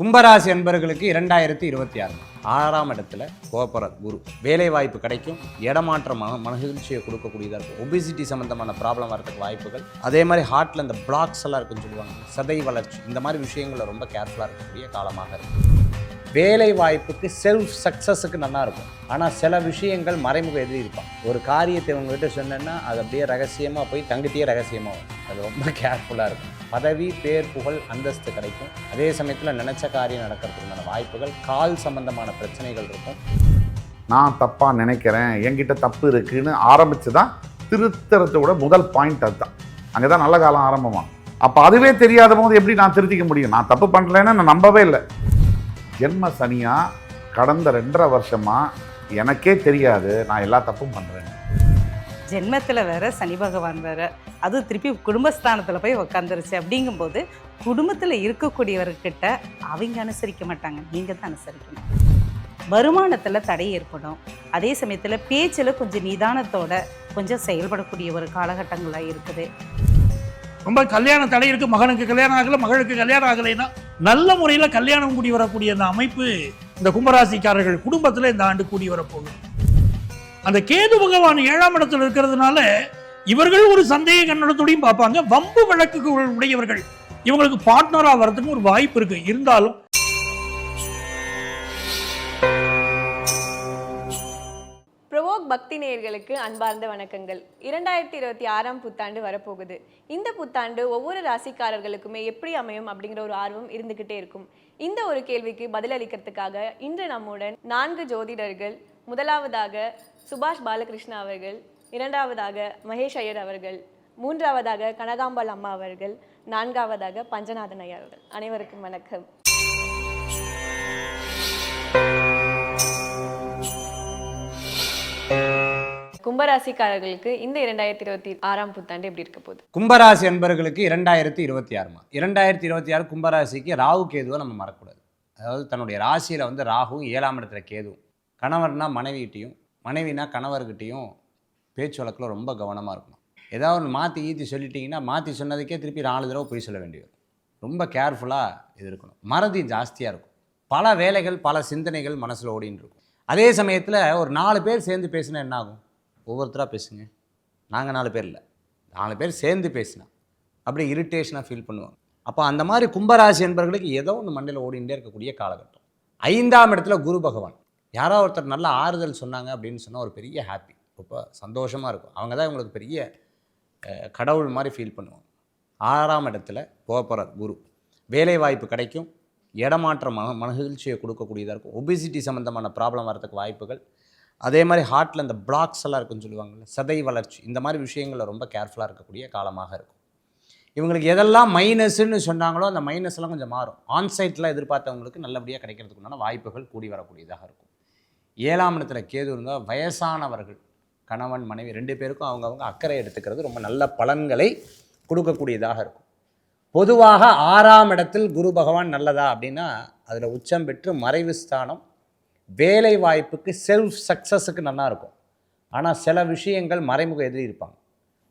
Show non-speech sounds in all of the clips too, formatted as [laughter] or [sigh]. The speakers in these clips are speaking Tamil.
கும்பராசி என்பவர்களுக்கு இரண்டாயிரத்தி இருபத்தி ஆறு. ஆறாம் இடத்துல கோபுர குரு. வேலை வாய்ப்பு கிடைக்கும். இடமாற்றமாக மன மகிழ்ச்சியை கொடுக்கக்கூடியதாக இருக்கும். ஒபிசிட்டி சம்மந்தமான ப்ராப்ளம் வரதுக்கு வாய்ப்புகள். அதே மாதிரி ஹார்ட்டில் இந்த பிளாக்ஸ் எல்லாம் இருக்குன்னு சொல்லுவாங்க. சதை வளர்ச்சி. இந்த மாதிரி விஷயங்களில் ரொம்ப கேர்ஃபுல்லாக இருக்கக்கூடிய காலமாக இருக்கும் வேலை வாய்ப்புக்கு செல்ஃப் சக்ஸஸுக்கு நல்லா இருக்கும். ஆனால் சில விஷயங்கள் மறைமுக எதிரி இருப்பான் ஒரு காரியத்தை உங்ககிட்ட சொன்னேன்னா அது அப்படியே ரகசியமாக போய் தங்கிட்டே ரகசியமாக வரும். அது ரொம்ப கேர்ஃபுல்லாக இருக்கும். பதவி பேர் புகழ் அந்தஸ்து கிடைக்கும். அதே சமயத்தில் நினச்ச காரியம் நடக்கிறதுக்கான வாய்ப்புகள் கால் சம்பந்தமான பிரச்சனைகள் இருக்கும். நான் தப்பாக நினைக்கிறேன். என்கிட்ட தப்பு இருக்குன்னு ஆரம்பித்து தான் திருத்தறத்தோட முதல் பாயிண்ட் அதுதான். அங்கே தான் நல்ல காலம் ஆரம்பமாக அப்போ அதுவே தெரியாத போது எப்படி நான் திருத்திக்க முடியும்? நான் தப்பு பண்ணலைன்னு நான் நம்பவே இல்லை. ஜென்ம சனியாக கடந்த ரெண்டரை வருஷமாக எனக்கே தெரியாது. நான் எல்லா தப்பும் பண்ணுறேன் ஜென்மத்தில் வேற சனி பகவான் வேற. அது திருப்பி குடும்பஸ்தானத்தில் போய் உக்காந்துருச்சு. அப்படிங்கும்போது குடும்பத்தில் இருக்கக்கூடியவர்கிட்ட அவங்க அனுசரிக்க மாட்டாங்க. நீங்கள் தான் அனுசரிக்கணும். வருமானத்தில் தடை ஏற்படும். அதே சமயத்தில் பேச்சில் கொஞ்சம் நிதானத்தோட கொஞ்சம் செயல்படக்கூடிய ஒரு காலகட்டங்களாக இருக்குது. ரொம்ப கல்யாண தடை இருக்கு. மகனுக்கு கல்யாணம் ஆகலை மகளுக்கு கல்யாணம் ஆகலைன்னா நல்ல முறையில் கல்யாணம் கூடி வரக்கூடிய அந்த அமைப்பு இந்த கும்பராசிக்காரர்கள் குடும்பத்தில் இந்த ஆண்டு கூடி வரப்போகுது. அந்த கேது பகவான் ஏழாம் இடத்துல இருக்கிறதுனால இவர்கள் ஒரு சந்தேக கண்ணோட்டத்தோடையும் பார்ப்பாங்க. வம்பு வழக்குகள் உடையவர்கள். இவங்களுக்கு பார்ட்னரா வர்றதுக்கு ஒரு வாய்ப்பு இருக்கு. இருந்தாலும் பிரபோக் பக்தி நேயர்களுக்கு அன்பார்ந்த வணக்கங்கள். இரண்டாயிரத்தி இருபத்தி ஆறாம் புத்தாண்டு வரப்போகுது. இந்த புத்தாண்டு ஒவ்வொரு ராசிக்காரர்களுக்குமே எப்படி அமையும் அப்படிங்கிற ஒரு ஆர்வம் இருந்துகிட்டே இருக்கும். இந்த ஒரு கேள்விக்கு பதிலளிக்கிறதுக்காக இன்று நம்முடன் நான்கு ஜோதிடர்கள். முதலாவதாக சுபாஷ் பாலகிருஷ்ணா அவர்கள் இரண்டாவதாக மகேஷ் ஐயர் அவர்கள் மூன்றாவதாக கனகாம்பாள் அம்மா அவர்கள் நான்காவதாக பஞ்சநாதன் ஐயா அவர்கள். அனைவருக்கும் வணக்கம். கும்பராசிக்காரர்களுக்கு இந்த இரண்டாயிரத்தி இருபத்தி ஆறாம் புத்தாண்டு எப்படி இருக்க போகுது? கும்பராசி என்பவர்களுக்கு இரண்டாயிரத்தி இருபத்தி ஆறுமா இரண்டாயிரத்தி இருபத்தி ஆறு கும்பராசிக்கு ராகு கேதுவை நம்ம மறக்கக்கூடாது. அதாவது தன்னுடைய ராசியில் வந்து ராகுவும் ஏழாம் இடத்துல கேதுவும். கணவர்னா மனைவிகிட்டையும் மனைவினா கணவர்கிட்டையும் பேச்சு வழக்கில் ரொம்ப கவனமாக இருக்கணும். ஏதாவது ஒன்று மாற்றி ஈத்தி சொல்லிட்டீங்கன்னா மாற்றி சொன்னதுக்கே திருப்பி நாலு தடவை போய் சொல்ல வேண்டி வரும். ரொம்ப கேர்ஃபுல்லாக இது இருக்கணும். மறதி ஜாஸ்தியாக இருக்கும். பல வேலைகள் பல சிந்தனைகள் மனசில் ஓடின்னு இருக்கும். அதே சமயத்தில் ஒரு நாலு பேர் சேர்ந்து பேசினா என்ன ஆகும் ஒவ்வொருத்தராக பேசுங்க. நாங்கள் நாலு பேர் இல்லை. நாலு பேர் சேர்ந்து பேசினா அப்படியே இரிட்டேஷனாக ஃபீல் பண்ணுவாங்க. அப்போ அந்த மாதிரி கும்பராசி என்பவர்களுக்கு ஏதோ ஒன்று மண்டையில் ஓடிண்டே இருக்கக்கூடிய காலகட்டம். ஐந்தாம் இடத்துல குரு பகவான். யாரோ ஒருத்தர் நல்ல ஆறுதல் சொன்னாங்க அப்படின்னு சொன்னால் ஒரு பெரிய ஹாப்பி ரொம்ப சந்தோஷமாக இருக்கும். அவங்க தான் இவங்களுக்கு பெரிய கடவுள் மாதிரி ஃபீல் பண்ணுவாங்க. ஆறாம் இடத்துல போகிறார் குரு. வேலை வாய்ப்பு கிடைக்கும். இடமாற்ற மன மனகிழ்ச்சியை கொடுக்கக்கூடியதாக இருக்கும். ஒபிசிட்டி சம்மந்தமான ப்ராப்ளம் வரதுக்கு வாய்ப்புகள். அதே மாதிரி ஹார்ட்டில் இந்த பிளாக்ஸ் எல்லாம் இருக்குன்னு சொல்லுவாங்கள்ல சதை வளர்ச்சி இந்த மாதிரி விஷயங்களில் ரொம்ப கேர்ஃபுல்லாக இருக்கக்கூடிய காலமாக இருக்கும். இவங்களுக்கு எதெல்லாம் மைனஸ்ன்னு சொன்னாங்களோ அந்த மைனஸ் எல்லாம் கொஞ்சம் மாறும். ஆன்சைட்லாம் எதிர்பார்த்தவங்களுக்கு நல்லபடியாக கிடைக்கிறதுக்குண்டான வாய்ப்புகள் கூடி வரக்கூடியதாக இருக்கும். ஏழாம் இடத்துல கேது இருந்தால் வயசானவர்கள் கணவன் மனைவி ரெண்டு பேருக்கும் அவங்கவுங்க அக்கறை எடுத்துக்கிறது ரொம்ப நல்ல பலன்களை கொடுக்கக்கூடியதாக இருக்கும். பொதுவாக ஆறாம் இடத்தில் குரு பகவான் நல்லதா அப்படின்னா அதில் உச்சம் பெற்று மறைவு ஸ்தானம் வேலை வாய்ப்புக்கு செல்ஃப் சக்ஸஸுக்கு நல்லா இருக்கும். ஆனால் சில விஷயங்கள் மறைமுக எதிரி இருப்பாங்க.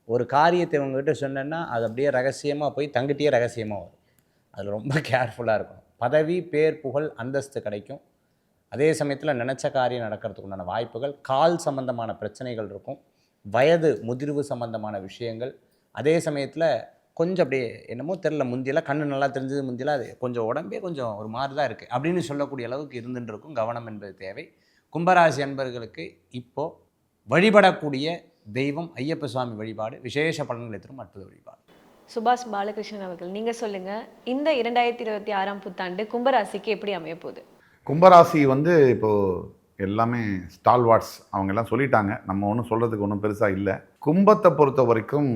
ஒரு காரியத்தை இவங்ககிட்ட சொன்னேன்னா அது அப்படியே ரகசியமாக போய் தங்கிட்டே ரகசியமாக வரும். அதில் ரொம்ப [laughs] கேர்ஃபுல்லாக இருக்கும். பதவி பேர் புகழ் அந்தஸ்து கிடைக்கும். அதே சமயத்தில் நினச்ச காரியம் நடக்கிறதுக்கு உண்டான வாய்ப்புகள் கால் சம்பந்தமான பிரச்சனைகள் இருக்கும் வயது முதிர்வு சம்பந்தமான விஷயங்கள். அதே சமயத்தில் கொஞ்சம் அப்படியே என்னமோ தெரில முந்தியெல்லாம் கண்ணு நல்லா தெரிஞ்சது முந்தியெல்லாம் அது கொஞ்சம் உடம்பே கொஞ்சம் ஒரு மாதிரி தான் இருக்குது அப்படின்னு சொல்லக்கூடிய அளவுக்கு இருந்துட்டு இருக்கும் கவனம் என்பது தேவை. கும்பராசி அன்பர்களுக்கு இப்போது வழிபடக்கூடிய தெய்வம் ஐயப்ப சுவாமி வழிபாடு விசேஷ பலன்களை தரும் அற்புத வழிபாடு. சுபாஷ் பாலகிருஷ்ணன் அவர்கள் நீங்கள் சொல்லுங்கள் இந்த இரண்டாயிரத்தி இருபத்தி ஆறாம் புத்தாண்டு கும்பராசிக்கு எப்படி அமையப்போகுது கும்பராசி வந்து இப்போது எல்லாமே ஸ்டால்வாட்ஸ் அவங்க எல்லாம் சொல்லிட்டாங்க. நம்ம ஒன்றும் சொல்கிறதுக்கு ஒன்றும் பெருசாக இல்லை. கும்பத்தை பொறுத்த வரைக்கும்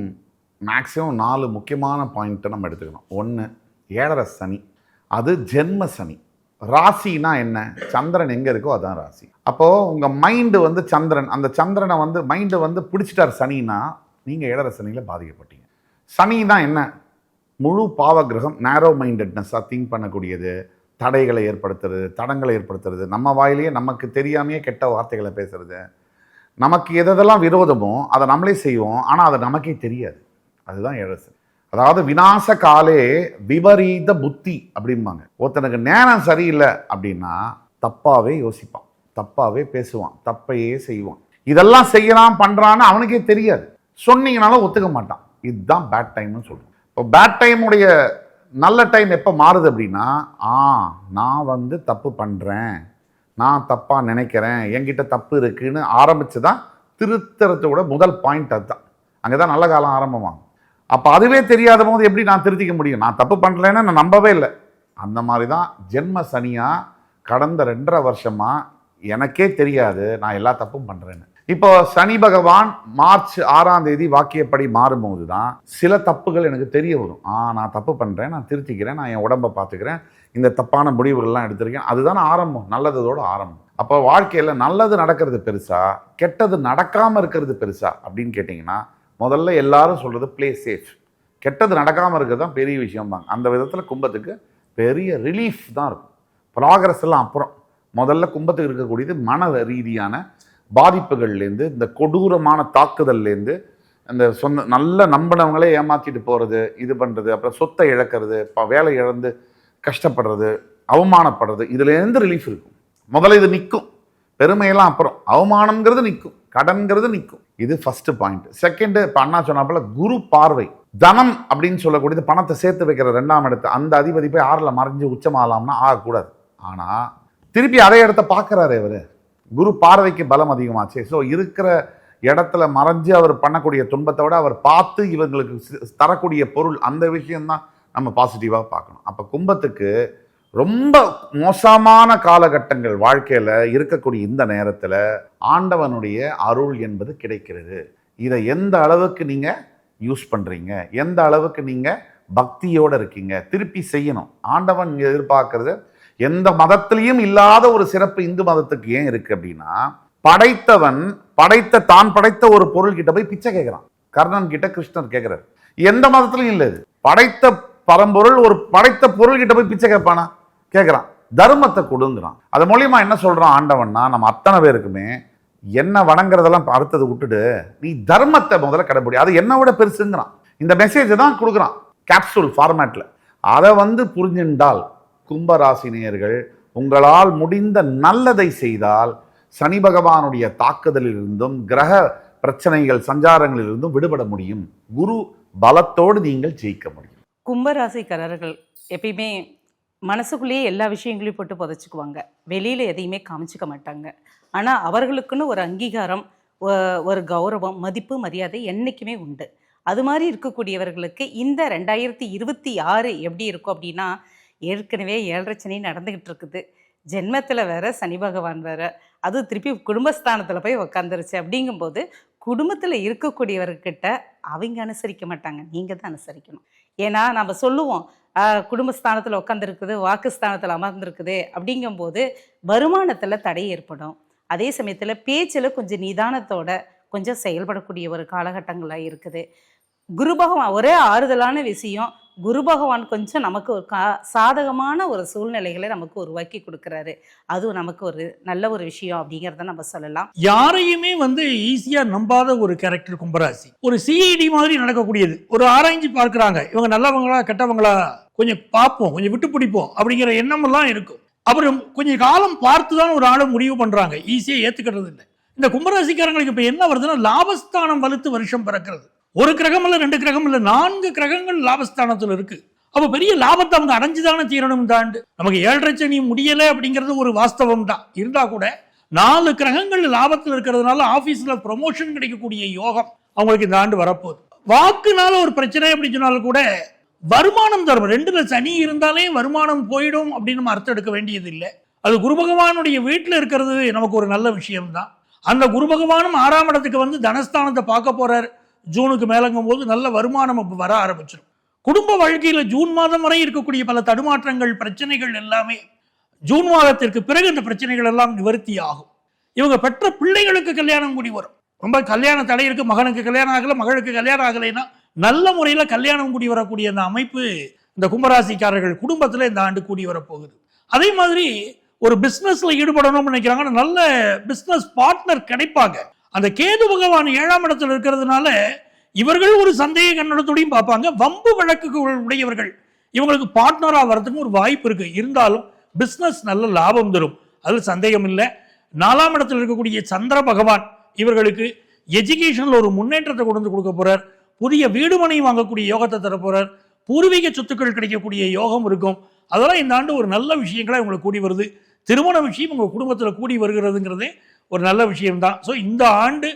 மேக்ஸிமம் நாலு முக்கியமான பாயிண்ட்டை நம்ம எடுத்துக்கணும். ஒன்று ஏழரை சனி. அது ஜென்ம சனி. ராசினா என்ன? சந்திரன் எங்கே இருக்கோ அதான் ராசி. அப்போது உங்கள் மைண்டு வந்து சந்திரன். அந்த சந்திரனை வந்து மைண்டை வந்து பிடிச்சிட்டார் சனினா நீங்கள் ஏழரை சனியில் பாதிக்கப்பட்டீங்க. சனி தான் என்ன? முழு பாவ கிரகம் நேரோ மைண்டட்னஸாக திங்க் பண்ணக்கூடியது. தடைகளை ஏற்படுத்துறது தடங்களை ஏற்படுத்துறது நம்ம வாயிலேயே நமக்கு தெரியாமையே கெட்ட வார்த்தைகளை பேசுறது. நமக்கு எதெல்லாம் விரோதமோ அதை நம்மளே செய்வோம். ஆனால் அது நமக்கே தெரியாது. அதுதான் ஏழரை அதாவது விநாச காலே விபரீத புத்தி அப்படிம்பாங்க. ஒருத்தனுக்கு நேரம் சரியில்லை அப்படின்னா தப்பாகவே யோசிப்பான். தப்பாகவே பேசுவான். தப்பையே செய்வான். இதெல்லாம் செய்யலாம் பண்ணுறான்னு அவனுக்கே தெரியாது. சொன்னீங்கனாலும் ஒத்துக்க மாட்டான். இதுதான் பேட் டைம்னு சொல்லுவோம் இப்போ பேட் டைமுடைய நல்ல டைம் எப்போ மாறுது அப்படின்னா ஆ நான் வந்து தப்பு பண்ணுறேன் நான் தப்பாக நினைக்கிறேன். என்கிட்ட தப்பு இருக்குன்னு ஆரம்பித்து தான் திருத்தறத்தோட முதல் பாயிண்ட் அதுதான். அங்கே தான் நல்ல காலம் ஆரம்பமாகும். அப்போ அதுவே தெரியாத போது எப்படி நான் திருத்திக்க முடியும்? நான் தப்பு பண்ணுறேன்னு நான் நம்பவே இல்லை. அந்த மாதிரி தான் ஜென்ம சனியாக கடந்த ரெண்டரை வருஷமாக எனக்கே தெரியாது நான் எல்லா தப்பும் பண்ணுறேன்னு இப்போ சனி பகவான் மார்ச் ஆறாம் தேதி வாக்கியப்படி மாறும்போது தான் சில தப்புகள் எனக்கு தெரிய வரும். ஆ நான் தப்பு பண்ணுறேன் நான் திருத்திக்கிறேன் நான் என் உடம்பை பார்த்துக்கிறேன் இந்த தப்பான முடிவுகள்லாம் எடுத்திருக்கேன். அதுதான் ஆரம்பம் நல்லதோட ஆரம்பம். அப்போ வாழ்க்கையில் நல்லது நடக்கிறது பெருசா கெட்டது நடக்காமல் இருக்கிறது பெருசா அப்படின்னு கேட்டிங்கன்னா முதல்ல எல்லாரும் சொல்கிறது ப்ளே சேஃப் கெட்டது நடக்காமல் இருக்கிறது தான் பெரிய விஷயம் தான் அந்த விதத்தில் கும்பத்துக்கு பெரிய ரிலீஃப் தான் இருக்கும். ப்ராக்ரஸ் எல்லாம் அப்புறம். முதல்ல கும்பத்துக்கு இருக்கக்கூடியது மன ரீதியான பாதிப்புகள்லேருந்து இந்த கொடூரமான தாக்குதல்லேருந்து அந்த சொந்த நல்ல நம்பினவங்களே ஏமாற்றிட்டு போகிறது இது பண்ணுறது அப்புறம் சொத்தை இழக்கிறது இப்போ வேலை இழந்து கஷ்டப்படுறது அவமானப்படுறது இதுலேருந்து ரிலீஃப் இருக்கும். முதல்ல இது நிற்கும். பெருமையெல்லாம் அப்புறம். அவமானங்கிறது நிற்கும். கடன்கிறது நிற்கும். இது ஃபஸ்ட்டு பாயிண்ட் செகண்டு இப்போ அண்ணா சொன்னாப்புல குரு பார்வை. தனம் அப்படின்னு சொல்லக்கூடியது பணத்தை சேர்த்து வைக்கிற ரெண்டாம் இடத்து. அந்த அதிபதி போய் ஆறில் மறைஞ்சு உச்சமாகலாம்னா ஆகக்கூடாது. ஆனால் திருப்பி அதே இடத்த பார்க்குறாரு இவர். குரு பார்வைக்கு பலம் அதிகமாச்சு. ஸோ இருக்கிற இடத்துல மறைஞ்சு அவர் பண்ணக்கூடிய துன்பத்தை விட அவர் பார்த்து இவங்களுக்கு சி- தரக்கூடிய பொருள் அந்த விஷயம்தான் நம்ம பாசிட்டிவாக பார்க்கணும். அப்போ கும்பத்துக்கு ரொம்ப மோசமான காலகட்டங்கள் வாழ்க்கையில் இருக்கக்கூடிய இந்த நேரத்தில் ஆண்டவனுடைய அருள் என்பது கிடைக்கிறது. இதை எந்த அளவுக்கு நீங்கள் யூஸ் பண்ணுறீங்க எந்த அளவுக்கு நீங்கள் பக்தியோடு இருக்கீங்க? திருப்பி செய்யணும். ஆண்டவன் எதிர்பார்க்கறது எந்த மதத்திலையும் இல்லாத ஒரு சிறப்பு இந்து மதத்துக்கு ஏன் இருக்கு அப்படின்னா படைத்தவன் படைத்த தான் படைத்த ஒரு பொருள் கிட்ட போய் பிச்சை கேட்கிறான் கர்ணன் கிட்ட கிருஷ்ணர் கேட்கிறார் எந்த மதத்திலையும் இல்லை இது. படைத்த பரம்பொருள் ஒரு படைத்த பொருள் கிட்ட போய் பிச்சை கேட்பானா? கேட்குறான் தர்மத்தை கொடுங்கிறான். அது மூலியமா என்ன சொல்றான் ஆண்டவன்னா நம்ம அத்தனை பேருக்குமே என்ன வணங்குறதெல்லாம் அடுத்தது விட்டுடு நீ தர்மத்தை முதல்ல கடைபிடி. அது என்ன விட பெருசுங்கிறான். இந்த மெசேஜை தான் கொடுக்குறான். கேப்சூல் ஃபார்மேட்டில் அதை வந்து புரிஞ்சுண்டால் கும்பராசினியர்கள் உங்களால் முடிந்த நல்லதை செய்தால் சனி பகவானுடைய தாக்குதலிலிருந்தும் கிரக பிரச்சனைகள் சஞ்சாரங்களிலிருந்தும் விடுபட முடியும். குரு பலத்தோடு நீங்கள் ஜெயிக்க முடியும். கும்பராசிக்காரர்கள் எப்பயுமே மனசுக்குள்ளேயே எல்லா விஷயங்களையும் போட்டு புதைச்சிக்குவாங்க. வெளியில் எதையுமே காமிச்சிக்க மாட்டாங்க. ஆனால் அவர்களுக்குன்னு ஒரு அங்கீகாரம் ஒரு கௌரவம் மதிப்பு மரியாதை என்றைக்குமே உண்டு. அது மாதிரி இருக்கக்கூடியவர்களுக்கு இந்த ரெண்டாயிரத்தி இருபத்தி ஆறு எப்படி இருக்கும் அப்படின்னா ஏற்கனவே ஏழரை சனி நடந்துக்கிட்டு இருக்குது. ஜென்மத்தில் வேற சனி பகவான் வேற. அது திருப்பி குடும்பஸ்தானத்தில் போய் உக்காந்துருச்சு. அப்படிங்கும்போது குடும்பத்தில் இருக்கக்கூடியவர்கிட்ட அவங்க அனுசரிக்க மாட்டாங்க. நீங்கள் தான் அனுசரிக்கணும். ஏன்னா நம்ம சொல்லுவோம் குடும்பஸ்தானத்தில் உட்காந்துருக்குது வாக்குஸ்தானத்தில் அமர்ந்திருக்குது. அப்படிங்கும்போது வருமானத்தில் தடை ஏற்படும். அதே சமயத்தில் பேச்சில் கொஞ்சம் நிதானத்தோட கொஞ்சம் செயல்படக்கூடிய ஒரு காலகட்டங்களாக இருக்குது. குரு பகவான் ஒரே ஆறுதலான விஷயம் குரு பகவான் கொஞ்சம் நமக்கு ஒரு கா சாதகமான ஒரு சூழ்நிலைகளை நமக்கு உருவாக்கி கொடுக்குறாரு. அதுவும் நமக்கு ஒரு நல்ல ஒரு விஷயம் அப்படிங்கிறத நம்ம சொல்லலாம். யாரையுமே வந்து ஈஸியாக நம்பாத ஒரு கேரக்டர் கும்பராசி. ஒரு சிஐடி மாதிரி நடக்கக்கூடியது. ஒரு ஆராய்ச்சி பார்க்குறாங்க. இவங்க நல்லவங்களா கெட்டவங்களா? கொஞ்சம் பார்ப்போம். கொஞ்சம் விட்டு பிடிப்போம். அப்படிங்கிற எண்ணமெல்லாம் இருக்கும். அப்புறம் கொஞ்சம் காலம் பார்த்து தான் ஒரு ஆளை முடிவு பண்ணுறாங்க ஈஸியாக ஏற்றுக்கிறது இல்லை. இந்த கும்பராசிக்காரங்களுக்கு இப்போ என்ன வருதுன்னா லாபஸ்தானம் வலுத்து வருஷம் பிறக்கிறது. ஒரு கிரகம் இல்லை ரெண்டு கிரகம் இல்லை நான்கு கிரகங்கள் லாபஸ்தானத்தில் இருக்கு. அப்போ பெரிய லாபத்தை அவங்க அடைஞ்சுதானே தீரணும் இந்த ஆண்டு நமக்கு ஏழரை சனி முடியலை அப்படிங்கிறது ஒரு வாஸ்தவம் தான். இருந்தால் கூட நாலு கிரகங்கள் லாபத்தில் இருக்கிறதுனால ஆஃபீஸில் ப்ரொமோஷன் கிடைக்கக்கூடிய யோகம் அவங்களுக்கு இந்த ஆண்டு வரப்போகுது. வாக்குனால ஒரு பிரச்சனை அப்படின்னு சொன்னாலும் கூட வருமானம் தரும். ரெண்டுல சனி இருந்தாலே வருமானம் போயிடும் அப்படின்னு நம்ம அர்த்தம் எடுக்க வேண்டியது இல்லை அது குரு பகவானுடைய வீட்டில் இருக்கிறது நமக்கு ஒரு நல்ல விஷயம்தான். அந்த குரு பகவானும் ஆறாம் இடத்துக்கு வந்து தனஸ்தானத்தை பார்க்க போறார். ஜூனுக்கு மேலங்கும் போது நல்ல வருமானம் அப்ப வர ஆரம்பிச்சிடும் குடும்ப வாழ்க்கையில் ஜூன் மாதம் வரை இருக்கக்கூடிய பல தடுமாற்றங்கள் பிரச்சனைகள் எல்லாமே ஜூன் மாதத்திற்கு பிறகு இந்த பிரச்சனைகள் எல்லாம் நிவர்த்தி ஆகும். இவங்க பெற்ற பிள்ளைகளுக்கு கல்யாணம் கூடி வரும். ரொம்ப கல்யாண தடை இருக்கு மகனுக்கு கல்யாணம் ஆகலை மகளுக்கு கல்யாணம் ஆகலைன்னா நல்ல முறையில் கல்யாணம் கூடி வரக்கூடிய அந்த அமைப்பு இந்த கும்பராசிக்காரர்கள் குடும்பத்தில் இந்த ஆண்டு கூடி வரப்போகுது. அதே மாதிரி ஒரு பிஸ்னஸில் ஈடுபடணும்னு நினைக்கிறாங்கன்னா நல்ல பிஸ்னஸ் பார்ட்னர் கிடைப்பாங்க. அந்த கேது பகவான் ஏழாம் இடத்துல இருக்கிறதுனால இவர்கள் ஒரு சந்தேக கண்ணோட்டத்தோடையும் பார்ப்பாங்க. வம்பு வழக்குக்கு உடையவர்கள் இவங்களுக்கு பார்ட்னராக வரதுக்கும் ஒரு வாய்ப்பு இருக்கு. இருந்தாலும் பிஸ்னஸ் நல்ல லாபம் தரும். அதில் சந்தேகம் இல்லை. நாலாம் இடத்தில் இருக்கக்கூடிய சந்திர பகவான் இவர்களுக்கு எஜுகேஷனில் ஒரு முன்னேற்றத்தை கொண்டு வந்து கொடுக்க போறார். புதிய வீடு மனை வாங்கக்கூடிய யோகத்தை தர போகிறார் பூர்வீக சொத்துக்கள் கிடைக்கக்கூடிய யோகம் இருக்கும். அதெல்லாம் இந்த ஆண்டு ஒரு நல்ல விஷயங்களாக இவங்களுக்கு கூடி வருது. திருமண விஷயம் உங்கள் குடும்பத்தில் கூடி வருகிறதுங்கிறதே ஒரு நல்ல விஷயம்தான். ஸோ இந்த ஆண்டு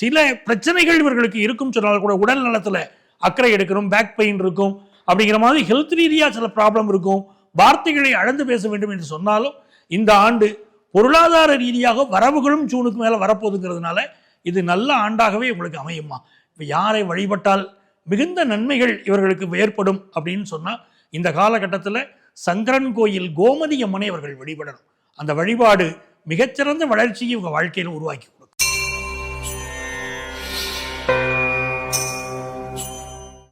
சில பிரச்சனைகள் இவர்களுக்கு இருக்கும் சொன்னால் கூட உடல் நலத்தில் அக்கறை எடுக்கணும் பேக் பெயின் இருக்கும். அப்படிங்கிற மாதிரி ஹெல்த் ரீதியாக சில ப்ராப்ளம் இருக்கும். வார்த்தைகளை அளந்து பேச வேண்டும் என்று சொன்னாலும் இந்த ஆண்டு பொருளாதார ரீதியாக வரவுகளும் ஜூனுக்கு மேலே வரப்போகுதுங்கிறதுனால இது நல்ல ஆண்டாகவே உங்களுக்கு அமையுமா? இப்போ யாரை வழிபட்டால் மிகுந்த நன்மைகள் இவர்களுக்கு ஏற்படும் அப்படின்னு சொன்னால் இந்த காலகட்டத்தில் சங்கரன் கோயில் கோமதி அம்மனை அவர்கள் வழிபடணும். அந்த வழிபாடு மிகச்சிறந்த வளர்ச்சியை உங்கள் வாழ்க்கையில் உருவாக்கி